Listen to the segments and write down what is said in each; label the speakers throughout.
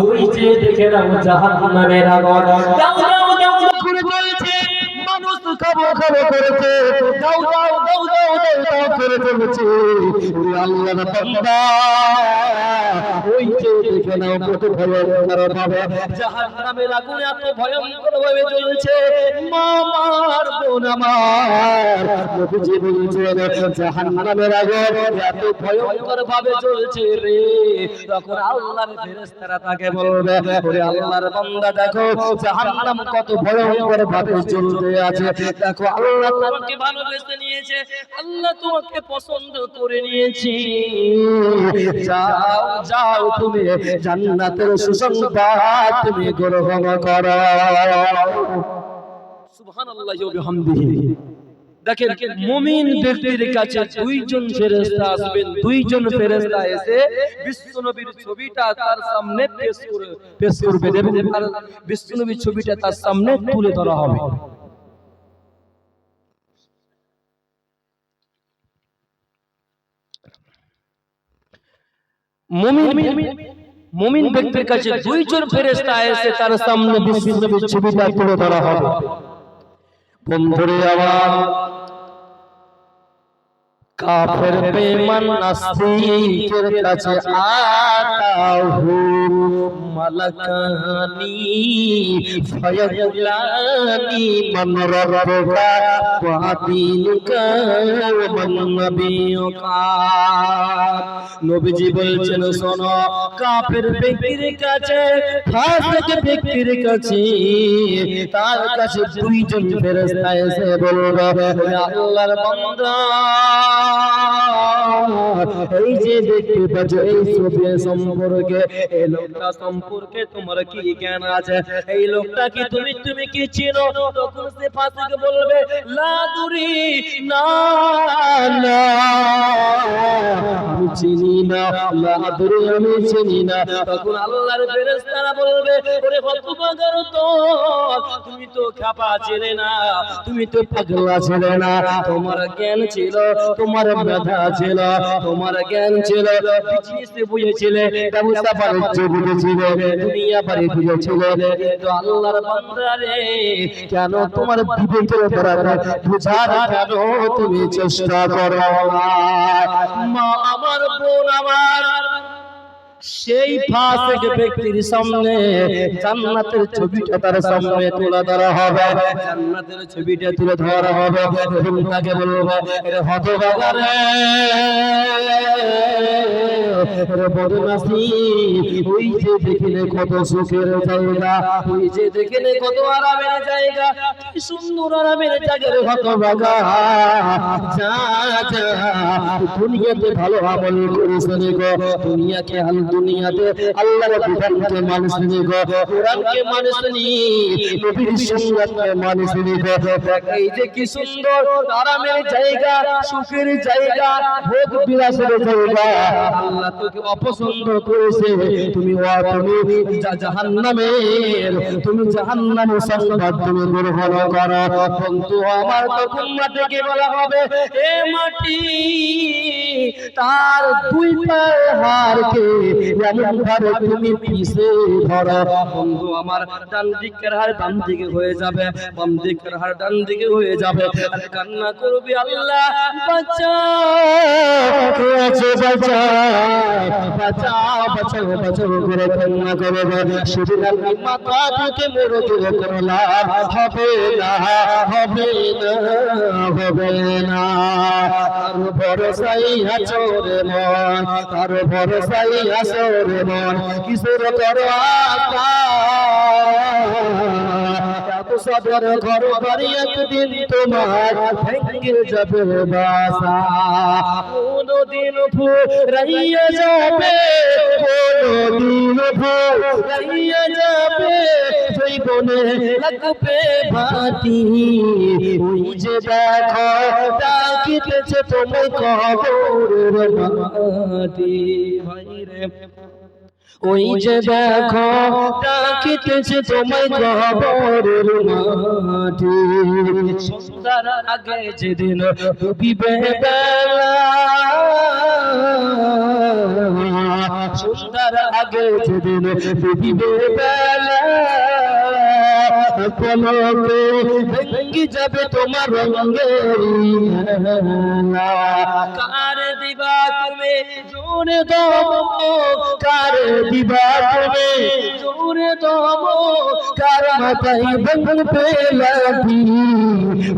Speaker 1: ওই যে দেখে নাও জাহান্নামের আগুন খাব করেছে। দাও দাও দাও দাও দাও দাও করে বলছে ওরে বান্দা, ওই যে দেখে নাও কত ভাবে। জাহান্নামের আগুন এত ভয়ঙ্কর ভাবে জ্বলছে। মা আমার বোন আমার। নবীজি বলছে জাহান্নামের এত ভয়ঙ্কর ভাবে জ্বলছে রে। তখন আল্লাহর ফেরেশতারা তাকে বলবে, ওরে আল্লাহর বান্দা, দেখো জাহান্নাম কত ভয়ঙ্কর ভাবে জ্বলতে আছে। দেখো আল্লাহ তোমাকে ভালোবেসে নিয়েছে। আল্লাহ তোমাকে পছন্দ করে নিয়েছি। যাও যাও তুমি জান্নাতের সুসংবাদ তুমি গ্রহণ করো। সুবহানাল্লাহি ওয়া বিহামদিহি। দেখেন মুমিন ব্যক্তির কাছে দুইজন ফেরেশতা আসবেন দুইজন ফেরেশতা এসে বিশ্বনবীর ছবিটা তার সামনে পেশ করে পেশ করবে এবং বিশ্বনবীর ছবিটা তার সামনে তুলে ধরা হবে। মুমিন মুমিন ব্যক্তির কাছে দুইজন ফেরেশতা এসে তার সামনে বিশ্বনবীর ছবিটা তুলে ধরা হবে। বন্ধুরে আমার কাফের বেমান নাস্তিকের কাছে আতাহু মালাকানি ফায়ালানি মান রাব্বুকা ওয়া দীনুকা ওয়া মান নাবিয়ুকা। নবীজি বলছেন শোনো কাফের ব্যক্তির কাছে ফাসিক ব্যক্তির কাছে তার কাছে দুইজন ফেরেশতা এসে বলবে হে আল্লাহর বান্দা এই যে দেখতে পাচ্ছ এই ছবি সম্পর্কে এই লোকটা সম্পর্কে তোমার কি জ্ঞান আছে? এই লোকটা কি তুমি তুমি কি চিনো? তখন সে ফাঁসিকে বলবে লাদুরি না না আমি চিনি না লাদুরি আমি চিনি না। তখন আল্লাহর ফেরেশতারা বলবে, ওরে হতভাগার তো তুমি তো খাপা ছিলে না, তুমি তো পাগলা ছিলে না। তোমার জ্ঞান ছিল, তোমার মেধা ছিল, তোমার জ্ঞান ছিল। বিজনেস বুঝেছিলে ব্যবসা বাণিজ্য বুঝেছিলে দুনিয়া বাড়ি বুঝেছিলে কিন্তু আল্লাহর বান্দা কেন তোমার বিবেকের দ্বারা বুঝার কেন তুমি চেষ্টা করো মা, আমার বোন আমার সেই ফাসিক ব্যক্তির সামনে জান্নাতের ছবিটা তার সামনে তুলে ধরা হবে। জান্নাতের ছবিটা তুলে ধরা হবে। এবং তাকে বলব রে হতভাগা রে। রে বদমাসি ওই যে দেখিলে কত সুখের জায়গা, ওই যে দেখিলে কত আরামের জায়গা সুন্দর আরামের জায়গা রে হতভাগা যা যা, দুনিয়াতে ভালো আমল করিস রে গো দুনিয়াকে হাল দুনিয়াতে আল্লাহর বিধানকে মানুষ নি গো, কোরআনকে মানুষ নি, নবীর সুন্নাতকে মানুষ নি গো। এই যে কি সুন্দর আরামের জায়গা, সুখের জায়গা ভোগ বিলাসের জায়গা। আল্লাহ তোকে অপছন্দ করেছে, তুমি তুমি জাহান্নামের তুমি জাহান্নামের সংবাদ তুমি গ্রহণ করো। বন্ধু, আমার তখন মাটিকে বলা হবে, এ মাটি, তার দুই পায়ে হারকে এমন ভাবে তুমি পিছে ধরো। বন্ধু, আমার ডান দিকের হার ডান দিকে হয়ে যাবে, বাম দিকের হার ডান দিকে হয়ে যাবে। আর কান্না করবি আল্লাহ কে আছে বাঁচাও বাঁচাও বাঁচাও করে না। হবে না ভরসাই আছো রে মন আর ভরসাই আছো মন। কিশোর করো এত সদর ঘর বাড়ি একদিন তোমার ভেঙে যাবে বাসা। কোনদিন ফুরাইয়া যাবে, কোনদিন ফুরাইয়া যাবে, সেই বনে লাগবে ভাটি ওই যে ওই যে দেখো ডাকিতেছে তোমায় কবরের মাটি। সন্ধ্যার আগে যেদিন ডুবিবে বেলা। সন্ধ্যার আগে যেদিন ডুবিবে বেলা পলকে ভেঙ্গি যাবে তোমার রঙের কার দিবা তুমি? জোরে দম, কার দিবা তুমি? জোরে দম, কার মাথায় ভাঙবে লাঠি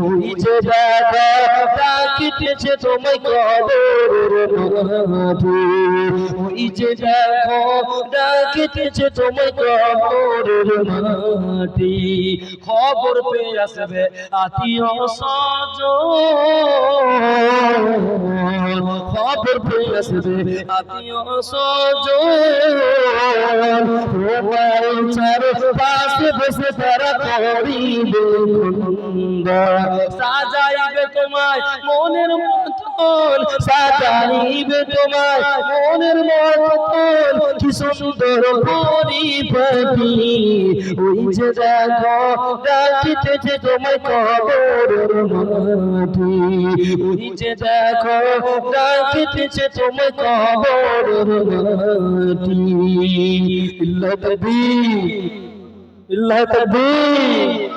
Speaker 1: ওই যে দাদা ডাকিতেছে তোমায় কবরের মাঠে ওই যে দেখো, ডাকিতেছে কবরের মাটি। খবর পেয়ে আসবে আত্মীয় স্বজন। খবর পেয়ে আসবে আত্মীয় খুন্দা সাজাইবে তোমায় মনের মতন সাজাইবে তোমায় মনের মতন কি সুন্দর পরিপাটি ওই যে দেখো, ডাকিতেছে তোমায় কবরের মাটি ওই যে দেখো, ডাকিতেছে তোমায় কবরের মাটি ইল্লা তকবীর ইল্লা তকবীর।